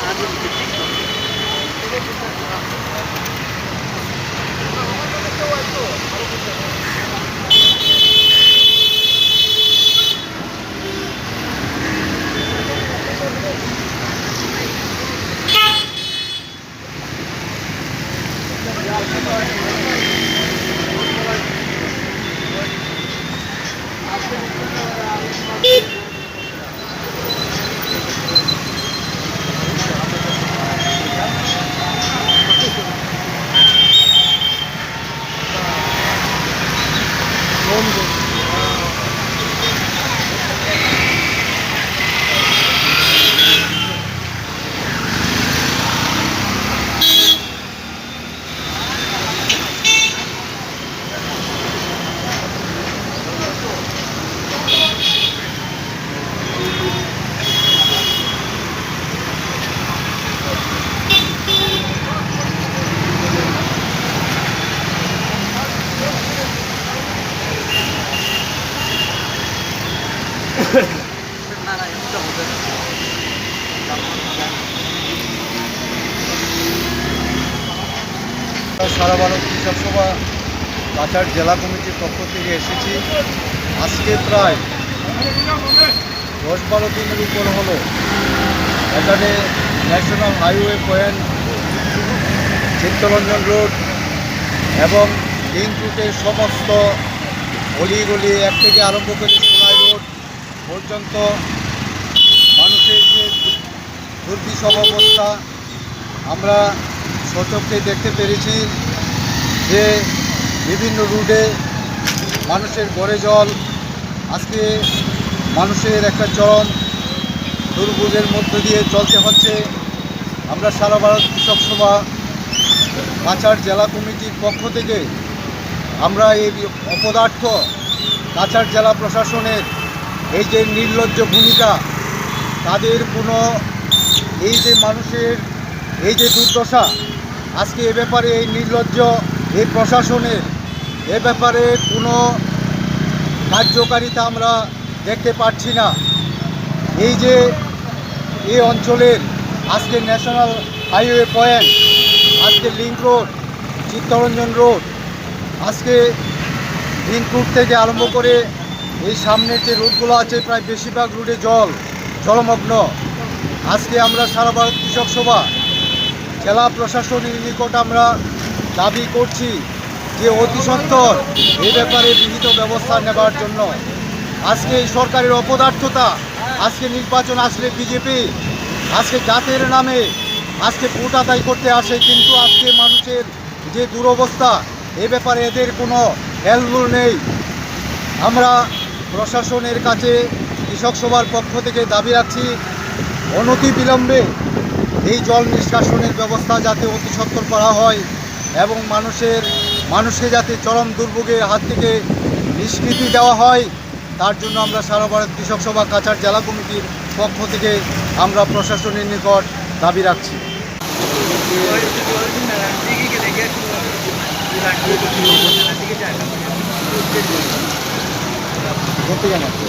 I'm 10 bin. সারা ভারত কৃষক সভা কাছাড় জেলা কমিটির পক্ষ থেকে এসেছি। আজকে প্রায় দশ বারো দিনের উপর হলো এখানে national highway point, Chittaranjan road এবং লিঙ্ক রুটের সমস্ত অলিগলি এক থেকে আরম্ভ করে পর্যন্ত মানুষের যে দুর্বিষহ অবস্থা আমরা সচক্ষে দেখতে পেরেছি যে বিভিন্ন রুটে মানুষের গড়ে জল, আজকে মানুষের একটা চরম দুর্ভোগের মধ্য দিয়ে চলতে হচ্ছে। আমরা সারা ভারত কৃষক সভা কাছাড় জেলা কমিটির পক্ষ থেকে আমরা এই অপদার্থ কাছাড় জেলা প্রশাসনের এই যে নির্লজ্জ ভূমিকা, তাদের কোনো এই যে মানুষের এই যে দুর্দশা, আজকে এ ব্যাপারে এই নির্লজ্জ, এই প্রশাসনের, এ ব্যাপারে কোনো কার্যকারিতা আমরা দেখতে পাচ্ছি না। এই যে এই অঞ্চলের আজকে ন্যাশনাল হাইওয়ে পয়েন্ট, আজকে লিঙ্ক রোড, চিত্তরঞ্জন রোড, আজকে রুট থেকে আরম্ভ করে এই সামনের যে রুটগুলো আছে প্রায় বেশিরভাগ রুটে জল, জলমগ্ন। আজকে আমরা সারা ভারত কৃষক সভা, জেলা প্রশাসনের নিকট আমরা দাবি করছি যে অতি সত্বর এই ব্যাপারে বিহিত ব্যবস্থা নেবার জন্য। আজকে এই সরকারের অপদার্থতা, আজকে নির্বাচন আসলে বিজেপি, আজকে জাতের নামে, আজকে ভোট আদায় করতে আসে, কিন্তু আজকে মানুষের যে দুরবস্থা, এ ব্যাপারে এদের কোনো হেলদুল নেই। আমরা প্রশাসনের কাছে কৃষক সভার পক্ষ থেকে দাবি রাখছি, অনতি বিলম্বে এই জল নিষ্কাশনের ব্যবস্থা যাতে অতি সত্তর করা হয় এবং মানুষের, মানুষকে যাতে চরম দুর্ভোগের হাত থেকে নিষ্কৃতি দেওয়া হয়, তার জন্য আমরা সারা ভারত কৃষক সভা কাছাড় জেলা কমিটির পক্ষ থেকে আমরা প্রশাসনের নিকট দাবি রাখছি। করতে জানাচ্ছি